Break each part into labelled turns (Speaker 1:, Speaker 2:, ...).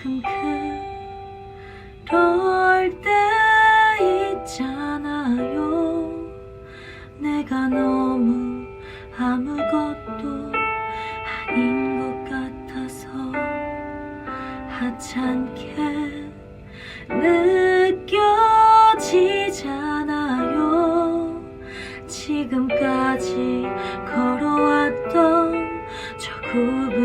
Speaker 1: 그럴 때 있잖아요. 내가 너무 아무것도 아닌 것 같아서 하찮게 느껴지잖아요. 지금까지 걸어왔던 저 굽은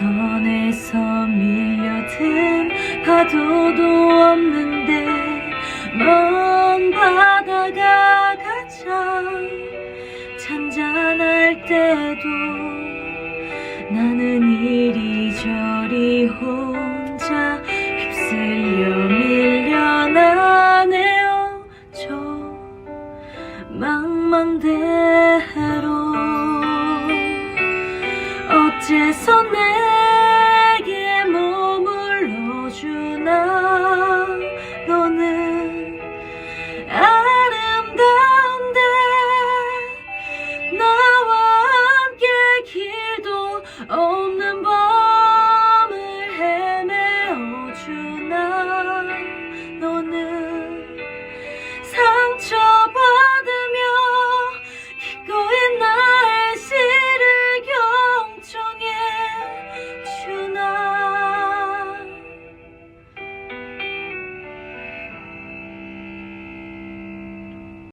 Speaker 1: 선에서 밀려든 파도도 없는데 먼 바다가 가장 잔잔할 때도 나는 이리저리 혼자 휩쓸려 밀려나네요. 저 망망대로 어째서 내